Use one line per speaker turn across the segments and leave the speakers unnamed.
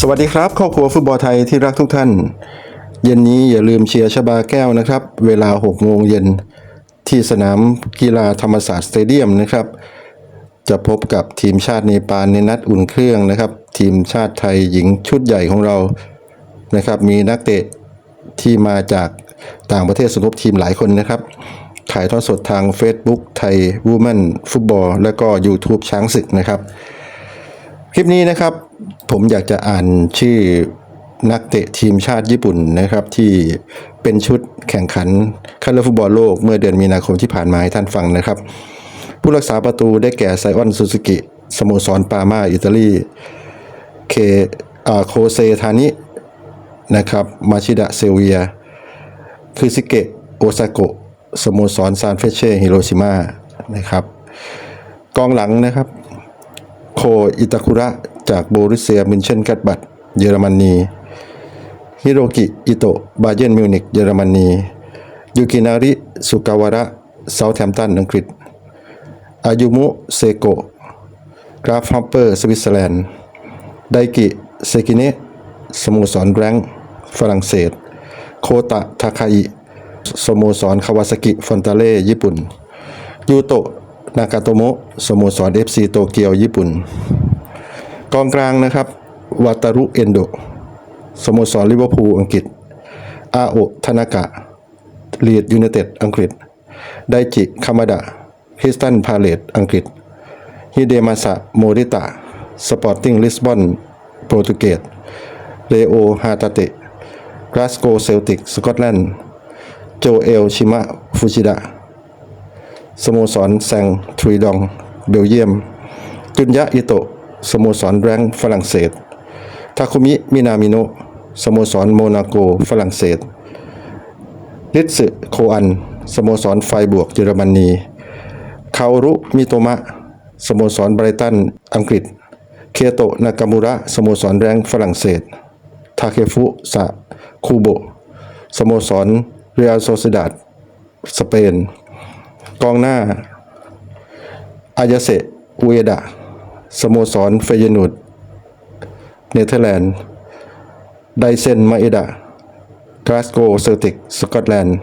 สวัสดีครับครอบครัวฟุตบอลไทยที่รักทุกท่าน เย็นนี้อย่าลืมเชียร์ชบาแก้วนะครับ เวลา 6 โมงเย็นที่สนามกีฬาธรรมศาสตร์สเตเดียมนะครับ จะพบกับทีมชาติเนปาลในนัดอุ่นเครื่องนะครับ ทีมชาติไทยหญิงชุดใหญ่ของเรานะครับ มีนักเตะที่มาจากต่างประเทศสมทบทีมหลายคนนะครับ ถ่ายทอดสดทาง Facebook ไทยวูแมนฟุตบอลและก็ YouTube ช้างศึกนะครับ คลิปนี้นะครับ ผมอยากจะอ่านชื่อนักเตะทีมชาติญี่ปุ่นนะครับ ที่เป็นชุดแข่งขันคัดเลือกฟุตบอลโลกเมื่อเดือนมีนาคมที่ผ่านมาให้ท่านฟังนะครับ ผู้รักษาประตูได้แก่ไซออนซูซูกิสโมสรปามาอิตาลีเคอาโคเซทานินะครับมาชิดะเซเวียคือซิเกะโอซาโกะสโมสรซานเฟเช่ฮิโรชิมานะครับ กองหลังนะครับ โคอิตาคุระ จากโบรุเซียมินเชนกัตบัตเยอรมนีฮิโรกิอิโตะบาเยนมิวนิกเยอรมนียูกินาริสุกาวาระเซาท์แฮมป์ตันอังกฤษ อายุมุเซโกกราฟฮัมเปอร์สวิตเซอร์แลนด์ ไดกิเซกิเนะสโมสรแกรงฝรั่งเศส โคตะทาคาอิสโมสรคาวาซากิฟอนตาเล่ญี่ปุ่น ยูโตะนากาโตโมสโมสร FC โตเกียวญี่ปุ่น กองกลางนะครับวาตารุเอนโดสโมสรลิเวอร์พูลอังกฤษ อาโอทานากะเลียดยูไนเต็ดอังกฤษ ไดจิคามาดะคริสตันพาเลตอังกฤษ ฮิเดมาสะโมริตะ สปอร์ติ้งลิสบอนโปรตุเกสเลโอฮาตาเตะกราสโกเซลติกสกอตแลนด์ โจเอลชิมะฟูจิดะสโมสรแซงทรีดอง เบลเยียมจุนยะอิโต สโมสรแรงฝรั่งเศส ทาคุมิ มินามิโนะสโมสรโมนาโก ฝรั่งเศสริตสึโคอัน สโมสรไฟบวกเยอรมนี คารุ มิโตมะ สโมสรไบรตัน อังกฤษ เคโตะ นากามุระ สโมสรแรงฝรั่งเศส ทาเคฟุสะคูโบ สโมสรเรียลโซซิดาดสเปน กองหน้า อายาเซอุเอดะ สโมสรเฟยนูดเนเธอร์แลนด์ ไดเซนมาเอดะกลาสโกเซลติก สกอตแลนด์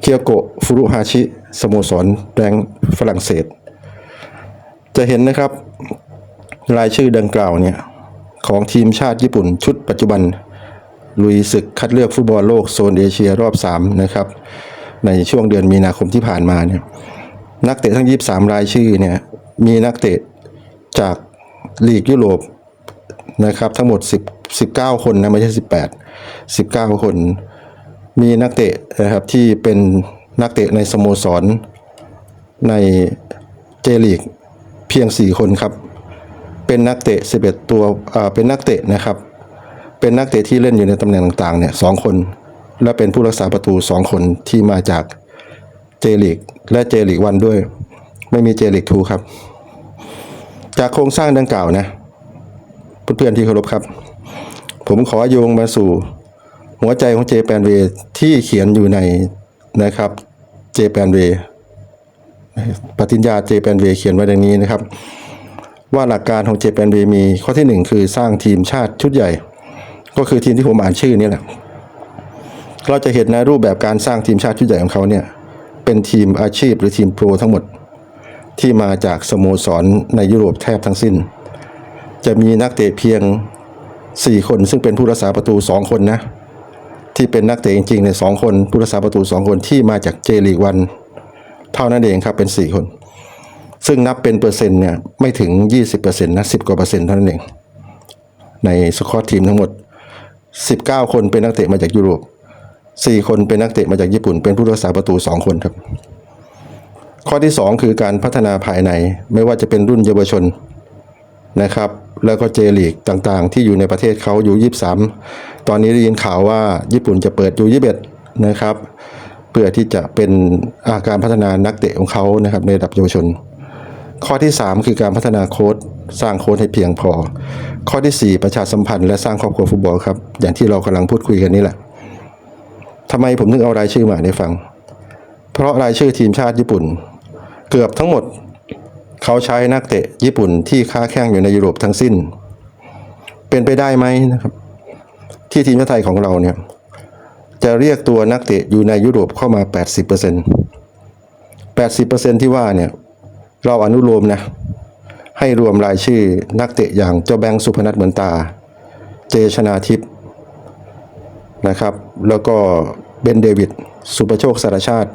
เคียวโกฟุรุฮาชิ สโมสรแรงฝรั่งเศส จะเห็นนะครับ รายชื่อดังกล่าวเนี่ย ของทีมชาติญี่ปุ่นชุดปัจจุบัน ลุยศึกคัดเลือกฟุตบอลโลกโซนเอเชียรอบ 3 นะครับ ในช่วงเดือนมีนาคมที่ผ่านมาเนี่ยนักเตะทั้ง 23 รายชื่อเนี่ยมีนักเตะ จากลีกยุโรปนะครับทั้งหมด 10 19 คนนะไม่ใช่ 18 19 คน มีนักเตะนะครับที่เป็นนักเตะในสโมสรในเจลีกเพียง 4 คนครับ เป็นนักเตะ 11 ตัวเป็นนักเตะนะครับ เป็นนักเตะที่เล่นอยู่ในตำแหน่งต่างๆเนี่ยสคน และเป็นผู้รักษาประตู 2 คนที่มาจากเจลีกและเจลีกวันด้วย ไม่มีเจลีกทูครับ จากโครงสร้างดังกล่าวนะเพื่อนๆที่เคารพครับ ผมขอโยงมาสู่หัวใจของเจแปนเวที่เขียนอยู่ในนะครับเจแปนเวปฏิญญาเจแปนเวเขียนไว้ดังนี้นะครับ ว่าหลักการของเจแปนเวมีข้อที่หนึ่งคือสร้างทีมชาติชุดใหญ่ ก็คือทีมที่ผมอ่านชื่อนี่แหละเราจะเห็นในรูปแบบการสร้างทีมชาติชุดใหญ่ของเขาเนี่ยเป็นทีมอาชีพหรือทีมโปรทั้งหมด ที่มาจากสโมสรในยุโรปแทบทั้งสิ้น จะมีนักเตะเพียง 4 คนซึ่งเป็นผู้รักษาประตู 2 คนนะ ที่เป็นนักเตะจริงๆในสองคนผู้รักษาประตู 2 คนที่มาจากเจลีกวันเท่านั้นเองครับเป็น 4 คน ซึ่งนับเป็นเปอร์เซ็นต์เนี่ยไม่ถึง 20%นะ10 กว่าเปอร์เซ็นต์เท่านั้นเอง ในสควอตทีมทั้งหมด 19 คนเป็นนักเตะมาจากยุโรป4 คนเป็นนักเตะมาจากญี่ปุ่น เป็นผู้รักษาประตู 2 คนครับ ข้อที่ 2 คือการพัฒนาภายในไม่ว่าจะเป็นรุ่นเยาวชนนะครับ แล้วก็เจลีกต่างๆ ที่อยู่ในประเทศเขาอยู่23 ตอนนี้ได้ยินข่าวว่าญี่ปุ่นจะเปิดอยู่21นะครับ เพื่อที่จะเป็นอาการพัฒนานักเตะของเขานะครับในระดับเยาวชน ข้อที่ 3 คือการพัฒนาโค้ดสร้างโค้ดให้เพียงพอ ข้อทีสี่4 ประชาสัมพันธ์และสร้างครอบครัวฟุตบอลครับอย่างที่เรากำลังพูดคุยกันนี่แหละทำไมผมถึงเอารายชื่อมาให้ฟัง เพราะรายชื่อทีมชาติญี่ปุ่น เกือบทั้งหมด เขาใช้นักเตะญี่ปุ่นที่ค้าแข่งอยู่ในยุโรปทั้งสิ้น เป็นไปได้ไหมนะครับ ที่ทีมชาติไทยของเราเนี่ย จะเรียกตัวนักเตะอยู่ในยุโรปเข้ามา 80% 80%ที่ว่าเนี่ย เราอนุโลมนะให้รวมรายชื่อนักเตะอย่างเจ้าแบงค์สุพนัทเหมือนตา เจชนาทิพย์นะครับ แล้วก็เบนเดวิด สุประโชคสารชาติ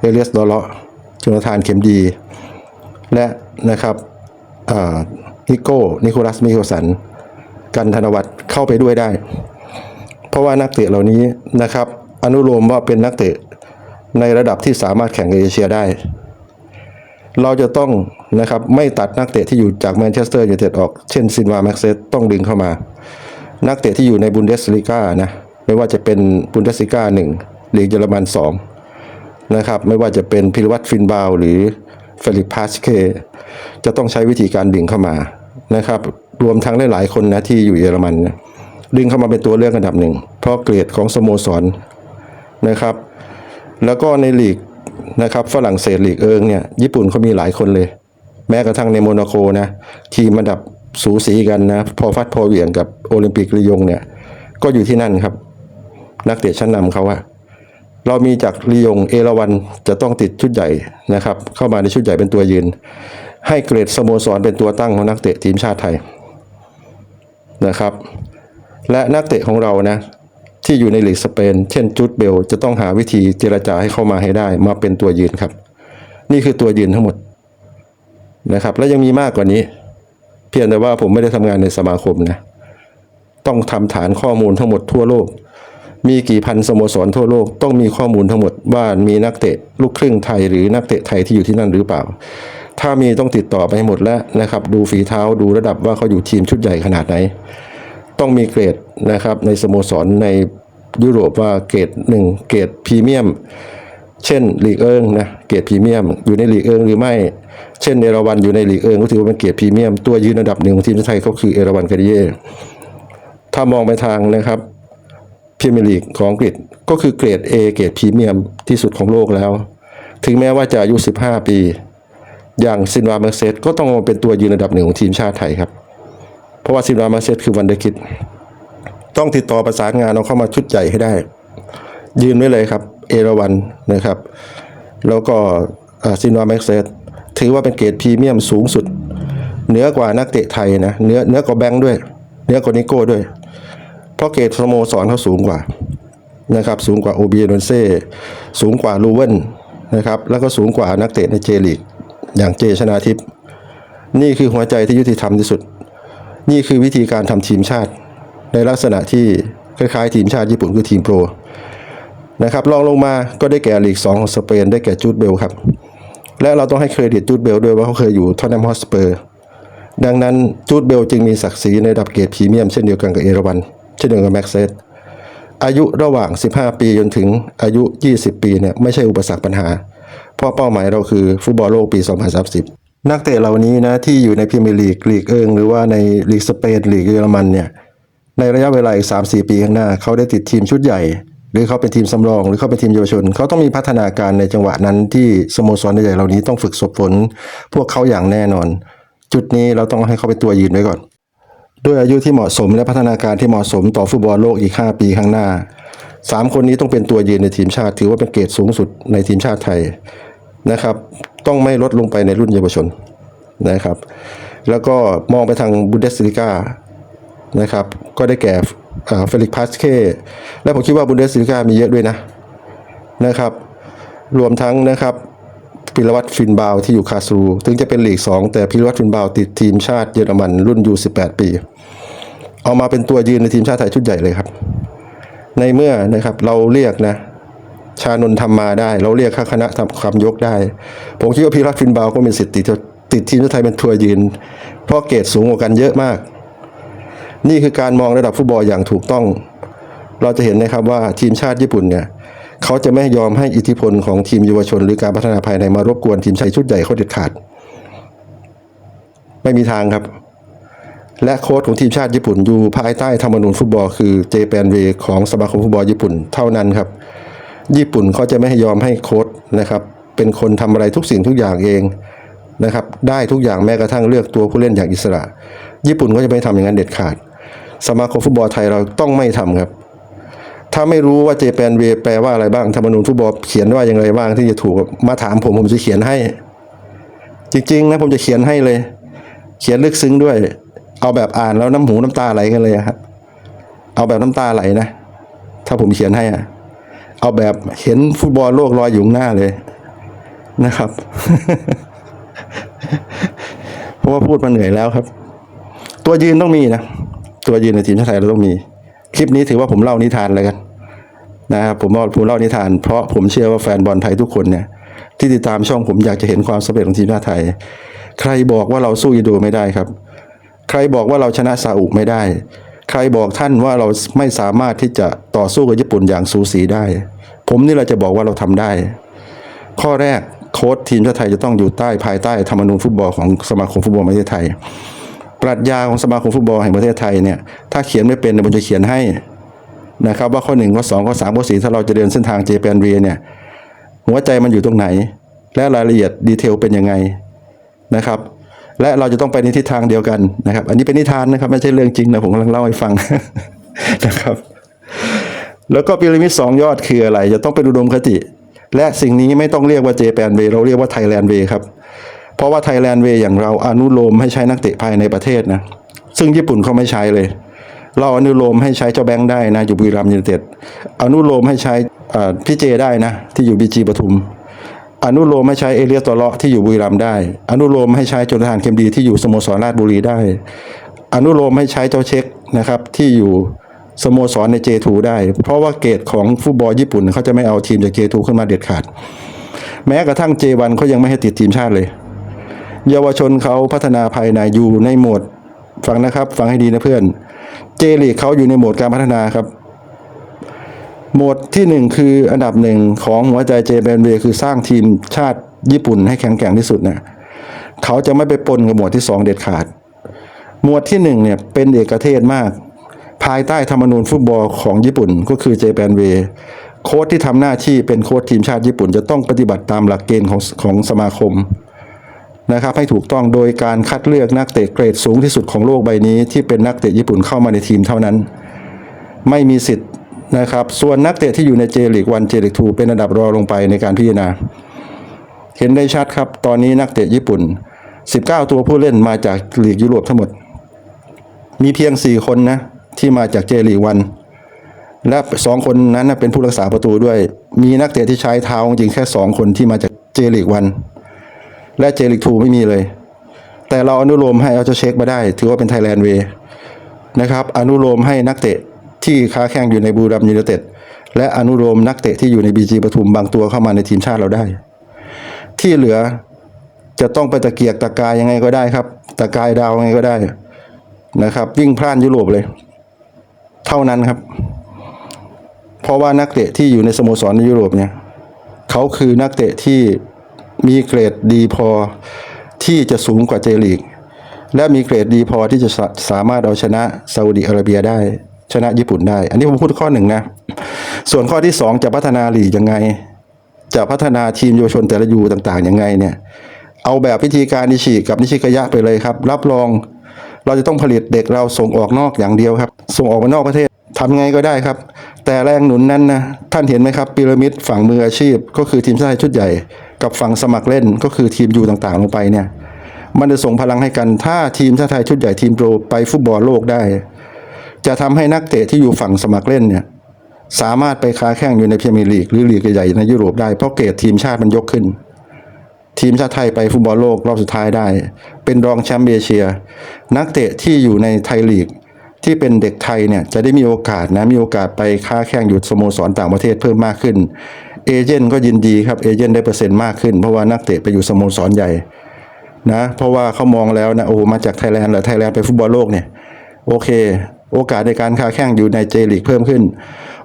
เอเลียสดอเลาะ จนทานเข็มดี และนะครับอ่านิโก้ นิโคลัสมิโคสัน กันธนวัฒน์เข้าไปด้วยได้ เพราะว่านักเตะเหล่านี้นะครับ อนุโลมว่าเป็นนักเตะในระดับที่สามารถแข่งเอเชียได้ เราจะต้องนะครับไม่ตัดนักเตะที่อยู่จากแมนเชสเตอร์ยูไนเต็ดออก เช่นซินวาแม็กเซตต้องดึงเข้ามา นักเตะที่อยู่ในบุนเดสลิก้านะ ไม่ว่าจะเป็นบุนเดสลิก้าหนึ่งลีกเยอรมันสอง นะครับ ไม่ว่าจะเป็นพิรวัตฟินบาวหรือเฟลิปพาสเคจะต้องใช้วิธีการดึงเข้ามานะครับ รวมทั้งหลายๆคนนะที่อยู่เยอรมันดึงเข้ามาเป็นตัวเลือกอันดับหนึ่ง เพราะเกรดของสโมสรนะครับ แล้วก็ในลีกนะครับฝรั่งเศสลีกเอิงเนี่ยญี่ปุ่นเขามีหลายคนเลย แม้กระทั่งในโมนาโกนะทีมอันดับสูสีกันนะพอฟัดพอเหวี่ยงกับโอลิมปิกลียงเนี่ยก็อยู่ที่นั่นครับ นักเตะชั้นนำเขาอะ เรามีจากลียงเอราวันจะต้องติดชุดใหญ่นะครับ เข้ามาในชุดใหญ่เป็นตัวยืน ให้เกรดสโมสรเป็นตัวตั้งของนักเตะทีมชาติไทยนะครับ และนักเตะของเรานะที่อยู่ในลีกสเปน เช่นจูดเบล จะต้องหาวิธีเจรจาให้เข้ามาให้ได้ มาเป็นตัวยืนครับ นี่คือตัวยืนทั้งหมดนะครับ และยังมีมากกว่านี้ เพียงแต่ว่าผมไม่ได้ทำงานในสมาคมนะต้องทำฐานข้อมูลทั้งหมดทั่วโลก มีกี่พันสโมสรทั่วโลกต้องมีข้อมูลทั้งหมดว่ามีนักเตะลูกครึ่งไทยหรือนักเตะไทยที่อยู่ที่นั่นหรือเปล่า ถ้ามีต้องติดต่อไปให้หมดแล้วนะครับ ดูฝีเท้าดูระดับว่าเขาอยู่ทีมชุดใหญ่ขนาดไหน ต้องมีเกรดนะครับในสโมสรในยุโรปว่าเกรดหนึ่งเกรดพรีเมียมเช่นลีกเอิงนะเกรดพรีเมียม อยู่ในลีกเอิงหรือไม่ เช่นเอราวันอยู่ในลีกเอิงก็ถือว่าเป็นเกรดพรีเมียม ตัวยืนระดับหนึ่งของทีมชาติไทยก็คือเอราวันกาดิเย่ถ้ามองไปทางนะครับ พรีเมียร์ลีกของอังกฤษก็คือเกรด A เกรดพรีเมียมที่สุดของโลกแล้ว ถึงแม้ว่าจะอายุ 15 ปี อย่างซินวาเมอร์เซตก็ต้องมาเป็นตัวยืนระดับหนึ่งของทีมชาติไทยครับ เพราะว่าซินวาเมอร์เซตคือวันเดอร์คิด ต้องติดต่อประสานงานเอาเข้ามาชุดใหญ่ให้ได้ ยืนไว้เลยครับ เอราวันนะครับ แล้วก็ซินวาแม็กเซตถือว่าเป็นเกรดพรีเมียมสูงสุดเหนือกว่านักเตะไทยนะเหนือเหนือกว่าแบงค์ด้วยเหนือกว่านิโก้ด้วย เพราะเกรดสโมสรเขาสูงกว่านะครับสูงกว่าโอเบียนเซ่สูงกว่าลูเวนนะครับแล้วก็สูงกว่านักเตะในเจลีกอย่างเจชนาทิพย์นี่คือหัวใจที่ยุติธรรมที่สุด นี่คือวิธีการทำทีมชาติ ในลักษณะที่คล้ายๆ ทีมชาติญี่ปุ่นคือทีมโปรนะครับลองลงมาก็ได้แก่ลีก 2 ของสเปน ได้แก่จูดเบลครับ และเราต้องให้เครดิตจูดเบลด้วยว่าเขาเคยอยู่ทอตแนมฮอสเปอร์ดังนั้นจูดเบลจึงมีศักดิ์ศรีในระดับเกรดพรีเมียมเช่นเดียวกันกับเอราวัน เช่นเดียวกับแม็กเซตอายุระหว่าง 15 ปีจนถึงอายุ 20 ปีเนี่ยไม่ใช่อุปสรรคปัญหา เพราะเป้าหมายเราคือฟุตบอลโลกปี 2030 นักเตะเหล่านี้นะที่อยู่ในพรีเมียร์ลีกลีกเอิงหรือว่าในลีกสเปนลีกเยอรมันเนี่ยในระยะเวลาอีก 3-4 ปีข้างหน้า เขาได้ติดทีมชุดใหญ่ หรือเขาเป็นทีมสำรอง หรือเขาเป็นทีมเยาวชน เขาต้องมีพัฒนาการในจังหวะนั้นที่สโมสรใหญ่เหล่านี้ต้องฝึกสบฝนพวกเขาอย่างแน่นอน จุดนี้เราต้องให้เขาเป็นตัวยืนไว้ก่อน ด้วยอายุที่เหมาะสมและพัฒนาการที่เหมาะสมต่อฟุตบอลโลกอีก 5 ปีข้างหน้า 3 คนนี้ต้องเป็นตัวยืนในทีมชาติ ถือว่าเป็นเกรดสูงสุดในทีมชาติไทยนะครับ ต้องไม่ลดลงไปในรุ่นเยาวชนนะครับ แล้วก็มองไปทางบุนเดสลิก้านะครับ ก็ได้แก่เฟลิกพาสเคและผมคิดว่าบุนเดสลิก้ามีเยอะด้วยนะนะครับ รวมทั้งนะครับพิรวัตรฟินบาวที่อยู่คาสูถึงจะเป็นลีก 2 แต่พิรวัตรฟินบาวติดทีมชาติเยอรมันรุ่นยู18 ปี เอามาเป็นตัวยืนในทีมชาติไทยชุดใหญ่เลยครับ ในเมื่อนะครับเราเรียกนะ ชานนท์ทำมาได้ เราเรียกคณะทำคำยกได้ ผมคิดว่าพิรัตฟินบาวก็มีสิทธิ์ติดติดทีมชาติไทยเป็นทัวยืน เพราะเกรดสูงกว่ากันเยอะมาก นี่คือการมองระดับฟุตบอลอย่างถูกต้อง เราจะเห็นนะครับว่าทีมชาติญี่ปุ่นเนี่ยเขาจะไม่ยอมให้อิทธิพลของทีมเยาวชน หรือการพัฒนาภายในมารบกวนทีมชาติชุดใหญ่เขาเด็ดขาด ไม่มีทางครับ และโค้ชของทีมชาติญี่ปุ่นอยู่ภายใต้ธรรมนูญฟุตบอลคือเจแปนเวของสมาคมฟุตบอลญี่ปุ่นเท่านั้นครับ ญี่ปุ่นเขาจะไม่ยอมให้โค้ชนะครับ เป็นคนทำอะไรทุกสิ่งทุกอย่างเองนะครับ ได้ทุกอย่างแม้กระทั่งเลือกตัวผู้เล่นอย่างอิสระ ญี่ปุ่นก็จะไม่ทำอย่างนั้นเด็ดขาด สมาคมฟุตบอลไทยเราต้องไม่ทำครับ ถ้าไม่รู้ว่าเจแปนเวแปลว่าอะไรบ้างธรรมนูญฟุตบอลเขียนว่าอย่างไรบ้างที่จะถูกมาถามผมผมจะเขียนให้ จริงๆนะผมจะเขียนให้เลย เขียนลึกซึ้งด้วย เอาแบบอ่านแล้วน้ำหูน้ำตาไหลกันเลยครับ เอาแบบน้ำตาไหลนะ ถ้าผมเขียนให้อะเอาแบบเห็นฟุตบอลโลกลอยอยู่งหน้าเลยนะครับ เพราะว่าพูดมาเหนื่อยแล้วครับ ตัวยืนต้องมีนะ ตัวยืนในทีมชาติไทยเราต้องมี คลิปนี้ถือว่าผมเล่านิทานเลยกันนะครับผมว่าผมเล่านิทาน เพราะผมเชื่อว่าแฟนบอลไทยทุกคนเนี่ย ที่ติดตามช่องผมอยากจะเห็นความสำเร็จของทีมชาติไทย ใครบอกว่าเราสู้อินโดไม่ได้ครับ ใครบอกว่าเราชนะซาอุไม่ได้ ใครบอกท่านว่าเราไม่สามารถที่จะต่อสู้กับญี่ปุ่นอย่างสูสีได้ ผมนี่เราจะบอกว่าเราทำได้ ข้อแรกโค้ชทีมชาติไทยจะต้องอยู่ใต้ภายใต้ธรรมนูญฟุตบอลของสมาคมฟุตบอลประเทศไทย ปรัชญาของสมาคมฟุตบอลแห่งประเทศไทยเนี่ยถ้าเขียนไม่เป็นเนี่ยผมจะเขียนให้นะครับว่าข้อหนึ่งข้อสองข้อสามข้อสี่ถ้าเราจะเดินเส้นทางเจแปนเรียเนี่ยหัวใจมันอยู่ตรงไหน และรายละเอียดดีเทลเป็นยังไงนะครับ และเราจะต้องไปในทิศทางเดียวกันนะครับ อันนี้เป็นนิทานนะครับ ไม่ใช่เรื่องจริงนะผมกำลังเล่าให้ฟังนะครับ แล้วก็พีระมิดสองยอดคืออะไร จะต้องเป็นอุดมคติ และสิ่งนี้ไม่ต้องเรียกว่าเจแปนเวเราเรียกว่าไทยแลนด์เวครับ เพราะว่าไทยแลนด์เวอย่างเราอนุโลมให้ใช้นักเตะภายในประเทศนะ ซึ่งญี่ปุ่นเขาไม่ใช้เลย เราอนุโลมให้ใช้เจ้าแบงค์ได้นะอยู่บุรีรัมย์ยูไนเต็ดอนุโลมให้ใช้พี่เจได้นะ ที่อยู่บีจีปทุม อนุโลมให้ใช้เอเลียตอเลาะที่อยู่บุรีรัมย์ได้ อนุโลมให้ใช้จนาธานเคมดีที่อยู่สโมสรราชบุรีได้ อนุโลมให้ใช้เจ้าเช็คนะครับที่อยู่สโมสรใน J2 ได้ เพราะว่าเกรดของฟุตบอลญี่ปุ่นเขาจะไม่เอาทีมจาก J2 ขึ้นมาเด็ดขาด แม้กระทั่ง J1 เขายังไม่ให้ติดทีมชาติเลย เยาวชนเขาพัฒนาภายในอยู่ในโหมดฟังนะครับ ฟังให้ดีนะเพื่อน เจลีกเขาอยู่ในโหมดการพัฒนาครับ หมดที่หนึ่งคืออันดับหนึ่งของหัวใจเจแปนเวคือสร้างทีมชาติญี่ปุ่นให้แข็งแกร่งที่สุดนะเขาจะไม่ไปปนกับหมวดที่สองเด็ดขาด หมวดที่หนึ่งเนี่ยเป็นเอกเทศมาก ภายใต้ธรรมนูญฟุตบอลของญี่ปุ่นก็คือเจแปนเวโค้ชที่ทำหน้าที่เป็นโค้ชทีมชาติญี่ปุ่น จะต้องปฏิบัติตามหลักเกณฑ์ของของสมาคมนะครับให้ถูกต้องโดยการคัดเลือกนักเตะเกรดสูงที่สุดของโลกใบนี้ ที่เป็นนักเตะญี่ปุ่นเข้ามาในทีมเท่านั้น ไม่มีสิทธิ์ นะครับ ส่วนนักเตะที่อยู่ในเจลีกวันเจลีกทูเป็นอันดับรอลงไปในการพิจารณา เห็นได้ชัดครับ ตอนนี้นักเตะญี่ปุ่น 19 ตัวผู้เล่นมาจากลีกยุโรปทั้งหมด มีเพียง 4 คนนะที่มาจากเจลีกวัน และสองคนนั้นเป็นผู้รักษาประตูด้วย มีนักเตะที่ใช้เท้าจริงแค่ 2 คนที่มาจากเจลีกวัน และเจลิกทูไม่มีเลย แต่เราอนุโลมให้เอาจ้าเช็คมาได้ ถือว่าเป็นไทยแลนด์เวนะครับ อนุโลมให้นักเตะ ที่ค้าแข่งอยู่ในบูรัมย์ยูไนเต็ดและอนุโลมนักเตะที่อยู่ในบีจีปทุมบางตัวเข้ามาในทีมชาติเราได้ ที่เหลือจะต้องไปตะเกียกตะกายยังไงก็ได้ครับ ตะกายดาวยังไงก็ได้นะครับวิ่งพล่านยุโรปเลย เท่านั้นครับ เพราะว่านักเตะที่อยู่ในสโมสรในยุโรปเนี่ยเขาคือนักเตะที่มีเกรดดีพอที่จะสูงกว่าเจลีก และมีเกรดดีพอที่จะสาสามารถเอาชนะซาอุดิอาระเบียได้ ชนะญี่ปุ่นได้ อันนี้ผมพูดข้อหนึ่งนะ ส่วนข้อที่สองจะพัฒนาหลีกยังไง จะพัฒนาทีมเยาวชนแต่ละยูต่างๆยังไงเนี่ย เอาแบบวิธีการนิชิกับนิชิกายะไปเลยครับ รับรองเราจะต้องผลิตเด็กเราส่งออกนอกอย่างเดียวครับ ส่งออกมานอกประเทศทำไงก็ได้ครับ แต่แรงหนุนนั้นนะท่านเห็นไหมครับพีระมิดฝั่งมืออาชีพ ก็คือทีมชาติไทยชุดใหญ่ กับฝั่งสมัครเล่นก็คือทีมยูต่างๆลงไปเนี่ย มันจะส่งพลังให้กันถ้าทีมชาติไทยชุดใหญ่ทีมโปรไปฟุตบอลโลกได้ จะทำให้นักเตะที่อยู่ฝั่งสมัครเล่นเนี่ยสามารถไปค้าแข่งอยู่ในพรีเมียร์ลีกหรือลีกใหญ่ในยุโรปได้เพราะเกรดทีมชาติมันยกขึ้น ทีมชาติไทยไปฟุตบอลโลกรอบสุดท้ายได้ เป็นรองแชมป์เอเชีย นักเตะที่อยู่ในไทยลีกที่เป็นเด็กไทยเนี่ยจะได้มีโอกาสนะมีโอกาสไปค้าแข่งอยู่สโมสรต่างประเทศเพิ่มมากขึ้นเอเจนต์ก็ยินดีครับเอเจนต์ได้เปอร์เซ็นต์มากขึ้น เพราะว่านักเตะไปอยู่สโมสรใหญ่นะเพราะว่าเขามองแล้วนะโอ้มาจากไทยแลนด์หรือไทยแลนด์ไปฟุตบอลโลกเนี่ยโอเค โอกาสในการค้าแข่งอยู่ในเจลีกเพิ่มขึ้น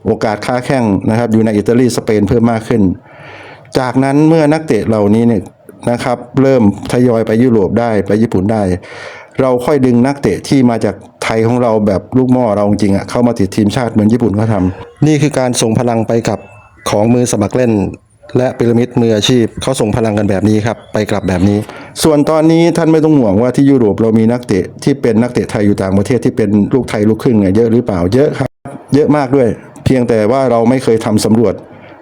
โอกาสค้าแข่งนะครับอยู่ในอิตาลีสเปนเพิ่มมากขึ้น จากนั้นเมื่อนักเตะเหล่านี้เนี่ยนะครับเริ่มทยอยไปยุโรปได้ไปญี่ปุ่นได้ เราค่อยดึงนักเตะที่มาจากไทยของเราแบบลูกหม่อเราจริงอะเข้ามาติดทีมชาติเหมือนญี่ปุ่นเขาทำนี่คือการส่งพลังไปกับของมือสมัครเล่น และพีระมิดมืออาชีพเขาส่งพลังกันแบบนี้ครับไปกลับแบบนี้ ส่วนตอนนี้ท่านไม่ต้องห่วงว่าที่ยุโรปเรามีนักเตะที่เป็นนักเตะไทยอยู่ต่างประเทศที่เป็นลูกไทยลูกครึ่งเนี่ยเยอะหรือเปล่าเยอะครับ เยอะมากด้วย เพียงแต่ว่าเราไม่เคยทำสำรวจ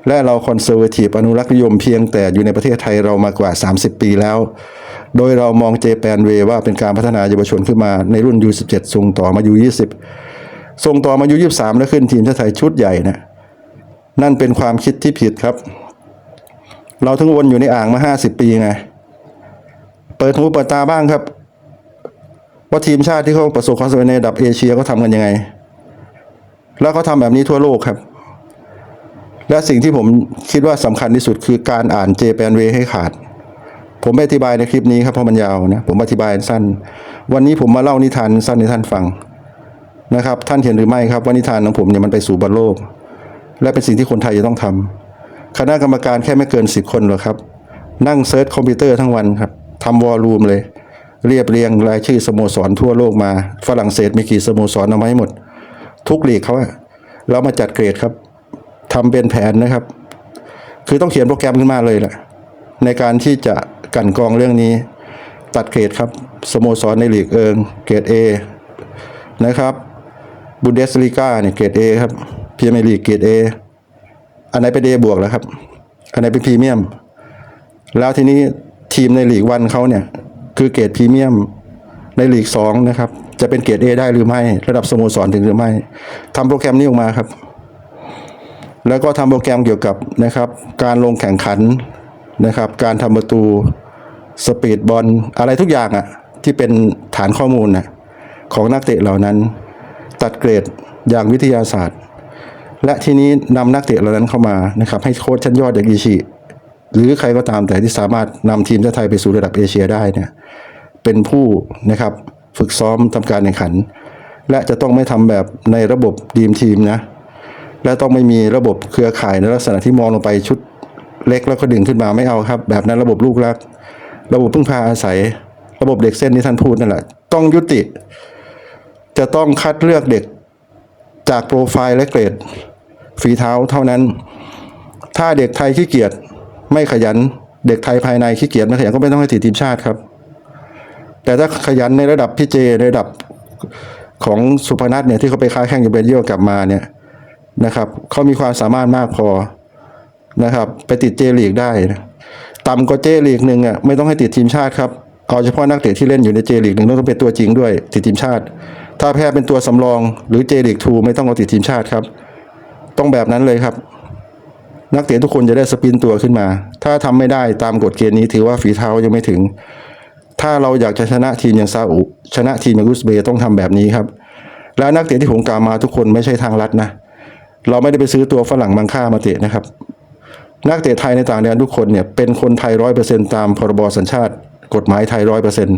และเราคอนเซอร์เวทีฟอนุรักษ์นิยมเพียงแต่อยู่ในประเทศไทยเรามากว่า 30 ปีแล้ว โดยเรามองเจแปนเวว่าเป็นการพัฒนาเยาวชนขึ้นมาในรุ่น U17 ส่งต่อมา U20 ส่งต่อมา U23 แล้วขึ้นทีมชาติไทยชุดใหญ่นะนั่นเป็นความคิดที่ผิดครับ เราทั้งวนอยู่ในอ่างมาห้าสิบปีไง เปิดหูเปิดตาบ้างครับ ว่าทีมชาติที่เขาประสบความสำเร็จในระดับเอเชียเขาทำกันยังไง แล้วเขาทำแบบนี้ทั่วโลกครับ และสิ่งที่ผมคิดว่าสำคัญที่สุดคือการอ่านเจแปนเวให้ขาด ผมไม่อธิบายในคลิปนี้ครับเพราะมันยาวนะ ผมอธิบายสั้น วันนี้ผมมาเล่านิทานสั้นให้ท่านฟังนะครับ ท่านเห็นหรือไม่ครับว่านิทานของผมเนี่ยมันไปสู่บอลโลก และเป็นสิ่งที่คนไทยจะต้องทำ คณะกรรมการแค่ไม่เกินสิบคนหรอกครับ นั่งเซิร์ชคอมพิวเตอร์ทั้งวันครับทำวอลลุ่มเลย เรียบเรียงรายชื่อสโมสรทั่วโลกมา ฝรั่งเศสมีกี่สโมสรเอามาให้หมด ทุกลีกเขาอะแล้วมาจัดเกรดครับทำเป็นแผนนะครับ คือต้องเขียนโปรแกรมขึ้นมาเลยแหละในการที่จะกันกองเรื่องนี้ ตัดเกรดครับสโมสรในลีกเอิงเกรด A นะครับบุนเดสลีกาเนี่ยเกรด A ครับพรีเมียร์ลีกเกรด A อันไหนเป็น A บวกแล้วครับ อันไหนเป็นพรีเมียม แล้วทีนี้ทีมในหลีกวันเขาเนี่ย คือเกรดพรีเมียมในหลีกสองนะครับ จะเป็นเกรด A ได้หรือไม่ ระดับสโมสรถึงหรือไม่ทำโปรแกรมนี้ออกมาครับ แล้วก็ทำโปรแกรมเกี่ยวกับนะครับ การลงแข่งขันนะครับ การทำประตูสปีดบอลอะไรทุกอย่างอะ่ะที่เป็นฐานข้อมูลน่ะของนักเตะเหล่านั้น ตัดเกรดอย่างวิทยาศาสตร์ และทีนี้นำนักเตะเหล่านั้นเข้ามานะครับให้โค้ชชั้นยอดอย่างอิชิหรือใครก็ตามแต่ที่สามารถนำทีมชาติไทยไปสู่ระดับเอเชียได้เนี่ยเป็นผู้นะครับฝึกซ้อมทำการแข่งขัน และจะต้องไม่ทำแบบในระบบดีมทีมนะและต้องไม่มีระบบเครือข่ายในลักษณะที่มองลงไปชุดเล็กแล้วก็ดึงขึ้นมาไม่เอาครับ แบบนั้นระบบลูกรัก ระบบพึ่งพาอาศัย ระบบเด็กเส้นที่ท่านพูดนั่นแหละต้องยุติ จะต้องคัดเลือกเด็กจากโปรไฟล์และเกรด ฝีเท้าเท่านั้น ถ้าเด็กไทยขี้เกียจไม่ขยัน เด็กไทยภายในขี้เกียจไม่ขยันก็ไม่ต้องให้ติดทีมชาติครับ แต่ถ้าขยันในระดับพี่เจในระดับของสุพนัทเนี่ยที่เขาไปค้าแข่งอยู่เบลเยียมกลับมาเนี่ยนะครับเขามีความสามารถมากพอนะครับ ไปติดเจลีกได้ต่ำกว่าเจลีกหนึ่งอะไม่ต้องให้ติดทีมชาติครับเอาเฉพาะนักเตะที่เล่นอยู่ในเจลีกหนึ่งต้องเป็นตัวจริงด้วยติดทีมชาติ ถ้าแพ้เป็นตัวสำรองหรือเจลีกทูไม่ต้องเอาติดทีมชาติครับ ต้องแบบนั้นเลยครับ นักเตะทุกคนจะได้สปินตัวขึ้นมา ถ้าทำไม่ได้ตามกฎเกณฑ์นี้ถือว่าฝีเท้ายังไม่ถึง ถ้าเราอยากจะชนะทีมอย่างซาอุชนะทีมอย่างอุซเบย์ต้องทำแบบนี้ครับ แล้วนักเตะที่ผมกล่าวมาทุกคนไม่ใช่ทางลัดนะ เราไม่ได้ไปซื้อตัวฝรั่งมังค่ามาเตะนะครับ นักเตะไทยในต่างแดนทุกคนเนี่ยเป็นคนไทยร้อยเปอร์เซ็นตามพรบสัญชาติ กฎหมายไทยร้อยเปอร์เซ็นต์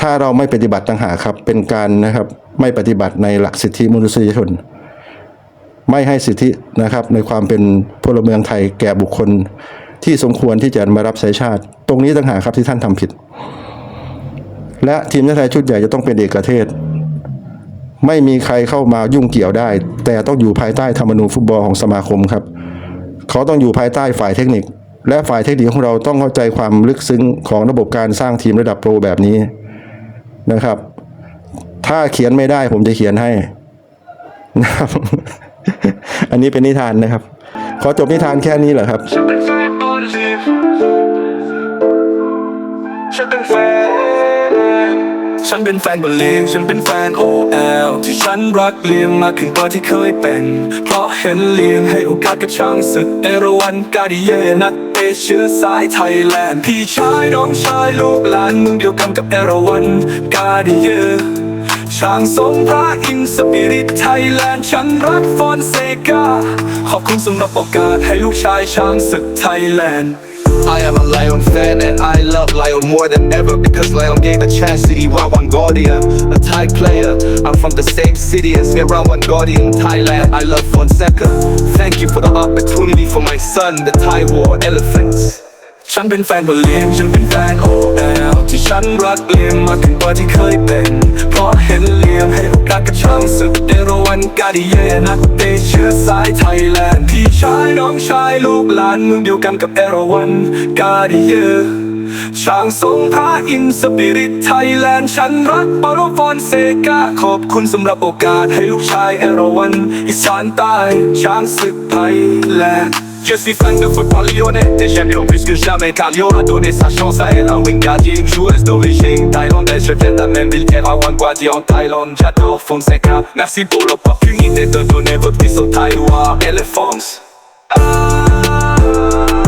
ถ้าเราไม่ปฏิบัติต่างหากครับ เป็นการนะครับไม่ปฏิบัติในหลักสิทธิมนุษยชน ไม่ให้สิทธินะครับในความเป็นพลเมืองไทยแก่บุคคลที่สมควรที่จะมารับใช้ชาติ ตรงนี้ต่างหากครับที่ท่านทำผิด และทีมชาติไทยชุดใหญ่จะต้องเป็นเอกเทศ ไม่มีใครเข้ามายุ่งเกี่ยวได้ แต่ต้องอยู่ภายใต้ธรรมนูญฟุตบอลของสมาคมครับเขาต้องอยู่ภายใต้ฝ่ายเทคนิค และฝ่ายเทคนิคของเราต้องเข้าใจความลึกซึ้งของระบบการสร้างทีมระดับโปรแบบนี้นะครับ ถ้าเขียนไม่ได้ผมจะเขียนให้นะครับ อันนี้เป็นนิทานนะครับ ขอจบนิทานแค่นี้เหรอครับ
ฉันเป็นแฟนบอลลีฟฉันเป็นแฟนฉันเป็นแฟนบอลลีฟฉันเป็นแฟน OL ที่ฉันรักเลียงมากขึ้นกว่าที่เคยเป็น เพราะเห็นเลียงให้โอกาสกับช่างศึกเอราวันกาดิเยนักเตะเชื้อสายไทยแลนด์ พี่ชายน้องชายลูกหลานมึงเดียวกันกับเอราวันกาดิเย ช่างทรงพระอินสปิริตไทยแลนด์ฉันรักฟอนเซกา ขอบคุณสำหรับโอกาสให้ลูกชายช้างศึกไทยแลนด์
I am a Lion fan and I love Lion more than ever because Lion gave a chance to Irawan Guardian, a Thai player. I'm from the same city as Irawan Guardian, Thailand. I love Fonseca. Thank you for the opportunity for my son, the Thai War Elephants.
ฉันเป็นแฟนบอลเลียงฉันเป็นแฟน OL ที่ฉันรักเลียงมากขึ้นกว่าที่เคยเป็น เพราะเห็นเลียงให้โอกาสกับช่างศึกเอราวันกาดิเย่นักเตะเชื้อสายไทยแลนด์พี่ชายน้องชายลูกหลานเมืองเดียวกันกับเอราวันกาดิเย่ช่างทรงพระอินสปิริตไทยแลนด์ฉันรักปารฟอนเซกาขอบคุณสำหรับโอกาสให้ลูกชายเอราวันอีสานใต้ช้างศึกไทยแลนด์ Je suis fan de football lyonnais Et j'aime Lyon plus que jamais. Car Lyon a donné sa chance à Wingardie, une joueuse d'origine thaïlandaise. Je viens de la même ville qu'Erawan Guadi en Thaïlande. J'adore Fonseca. Merci pour l'opportunité de donner votre fils au Taïwan Elephants. Ah.